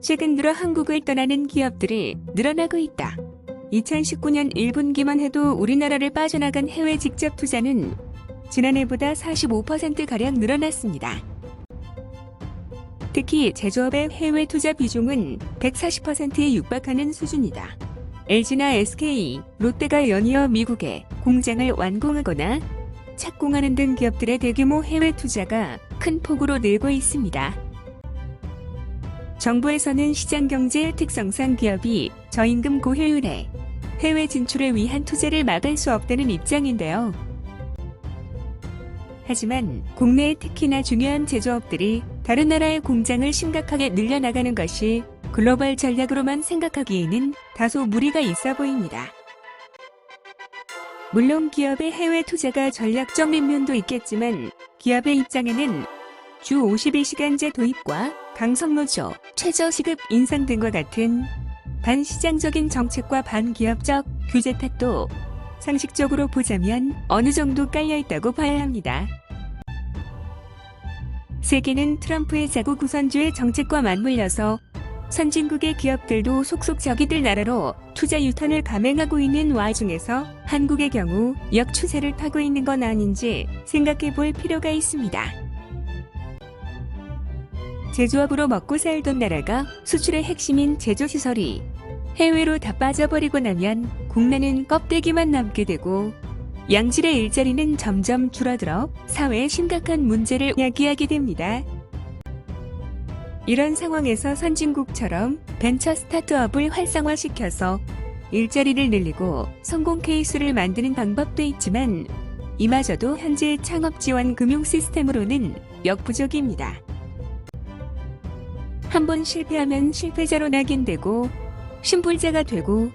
최근 들어 한국을 떠나는 기업들이 늘어나고 있다. 2019년 1분기만 해도 우리나라를 빠져나간 해외 직접 투자는 지난해보다 45%가량 늘어났습니다. 특히 제조업의 해외 투자 비중은 140%에 육박하는 수준이다. LG나 SK, 롯데가 연이어 미국에 공장을 완공하거나 착공하는 등 기업들의 대규모 해외 투자가 큰 폭으로 늘고 있습니다. 정부에서는 시장 경제 특성상 기업이 저임금 고효율에 해외 진출을 위한 투자를 막을 수 없다는 입장인데요. 하지만 국내의 특히나 중요한 제조업들이 다른 나라의 공장을 심각하게 늘려나가는 것이 글로벌 전략으로만 생각하기에는 다소 무리가 있어 보입니다. 물론 기업의 해외 투자가 전략적인 면도 있겠지만 기업의 입장에는 주 51시간제 도입과 강성노조, 최저시급 인상 등과 같은 반시장적인 정책과 반기업적 규제 탓도 상식적으로 보자면 어느 정도 깔려 있다고 봐야 합니다. 세계는 트럼프의 자국 우선주의 정책과 맞물려서 선진국의 기업들도 속속 적이들 나라로 투자 유턴을 감행하고 있는 와중에서 한국의 경우 역추세를 타고 있는 건 아닌지 생각해 볼 필요가 있습니다. 제조업으로 먹고 살던 나라가 수출의 핵심인 제조시설이 해외로 다 빠져버리고 나면 국내는 껍데기만 남게 되고 양질의 일자리는 점점 줄어들어 사회에 심각한 문제를 야기하게 됩니다. 이런 상황에서 선진국처럼 벤처 스타트업을 활성화시켜서 일자리를 늘리고 성공 케이스를 만드는 방법도 있지만 이마저도 현재 창업 지원 금융 시스템으로는 역부족입니다. 한 번 실패하면 실패자로 낙인되고 신불자가 되고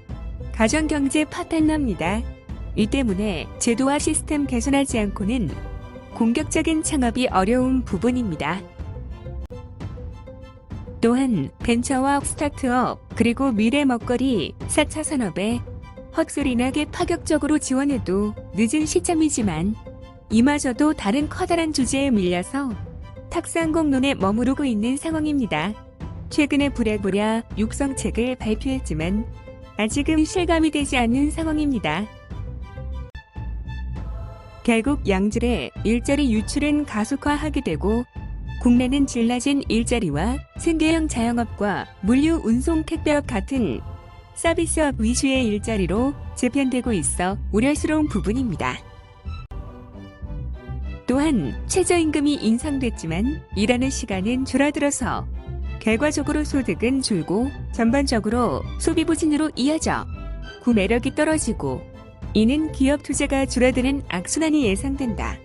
가정경제 파탄납니다. 이 때문에 제도와 시스템 개선하지 않고는 공격적인 창업이 어려운 부분입니다. 또한 벤처와 스타트업 그리고 미래 먹거리 4차 산업에 헛소리나게 파격적으로 지원해도 늦은 시점이지만 이마저도 다른 커다란 주제에 밀려서 탁상공론에 머무르고 있는 상황입니다. 최근에 부랴부랴 육성책을 발표했지만 아직은 실감이 되지 않는 상황입니다. 결국 양질의 일자리 유출은 가속화하게 되고 국내는 질 낮은 일자리와 생계형 자영업과 물류 운송 택배업 같은 서비스업 위주의 일자리로 재편되고 있어 우려스러운 부분입니다. 또한 최저임금이 인상됐지만 일하는 시간은 줄어들어서 결과적으로 소득은 줄고 전반적으로 소비 부진으로 이어져 구매력이 떨어지고 이는 기업 투자가 줄어드는 악순환이 예상된다.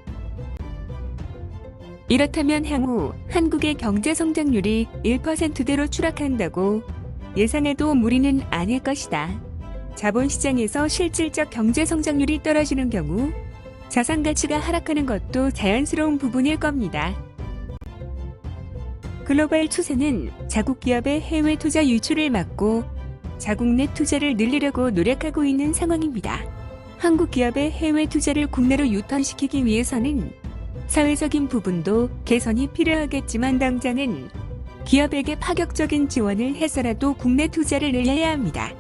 이렇다면 향후 한국의 경제 성장률이 1%대로 추락한다고 예상해도 무리는 아닐 것이다. 자본시장에서 실질적 경제 성장률이 떨어지는 경우 자산 가치가 하락하는 것도 자연스러운 부분일 겁니다. 글로벌 추세는 자국 기업의 해외 투자 유출을 막고 자국 내 투자를 늘리려고 노력하고 있는 상황입니다. 한국 기업의 해외 투자를 국내로 유턴시키기 위해서는 사회적인 부분도 개선이 필요하겠지만 당장은 기업에게 파격적인 지원을 해서라도 국내 투자를 늘려야 합니다.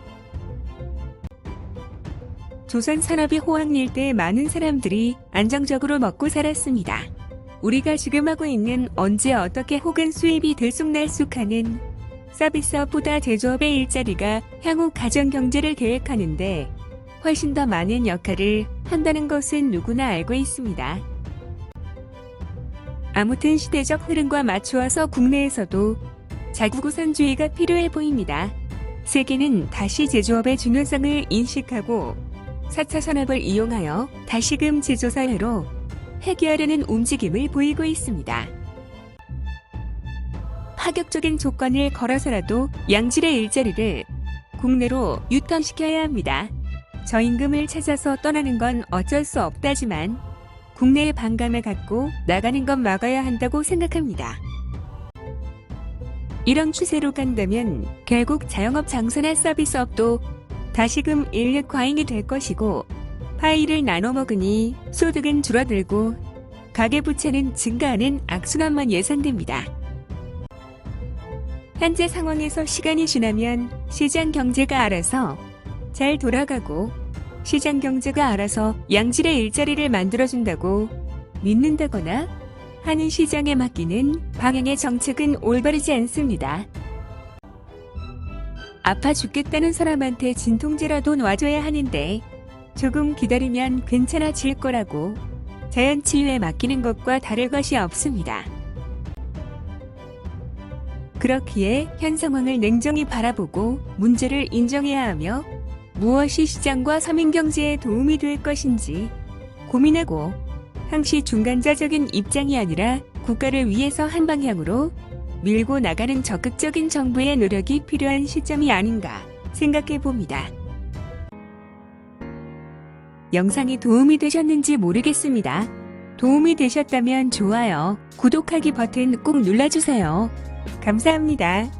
조선 산업이 호황일 때 많은 사람들이 안정적으로 먹고 살았습니다. 우리가 지금 하고 있는 언제 어떻게 혹은 수입이 들쑥날쑥하는 서비스업보다 제조업의 일자리가 향후 가정 경제를 계획하는데 훨씬 더 많은 역할을 한다는 것은 누구나 알고 있습니다. 아무튼 시대적 흐름과 맞추어서 국내에서도 자국우선주의가 필요해 보입니다. 세계는 다시 제조업의 중요성을 인식하고 4차 산업을 이용하여 다시금 제조사회로 해결하려는 움직임을 보이고 있습니다. 파격적인 조건을 걸어서라도 양질의 일자리를 국내로 유턴시켜야 합니다. 저임금을 찾아서 떠나는 건 어쩔 수 없다지만 국내에 반감을 갖고 나가는 건 막아야 한다고 생각합니다. 이런 추세로 간다면 결국 자영업 장사나 서비스업도 다시금 인력 과잉이 될 것이고 파이를 나눠 먹으니 소득은 줄어들고 가계부채는 증가하는 악순환만 예상됩니다. 현재 상황에서 시간이 지나면 시장 경제가 알아서 잘 돌아가고 시장 경제가 알아서 양질의 일자리를 만들어준다고 믿는다거나 하는 시장에 맡기는 방향의 정책은 올바르지 않습니다. 아파 죽겠다는 사람한테 진통제라도 놔줘야 하는데 조금 기다리면 괜찮아질 거라고 자연 치유에 맡기는 것과 다를 것이 없습니다. 그렇기에 현 상황을 냉정히 바라보고 문제를 인정해야 하며 무엇이 시장과 서민경제에 도움이 될 것인지 고민하고 항시 중간자적인 입장이 아니라 국가를 위해서 한 방향으로 밀고 나가는 적극적인 정부의 노력이 필요한 시점이 아닌가 생각해 봅니다. 영상이 도움이 되셨는지 모르겠습니다. 도움이 되셨다면 좋아요, 구독하기 버튼 꼭 눌러주세요. 감사합니다.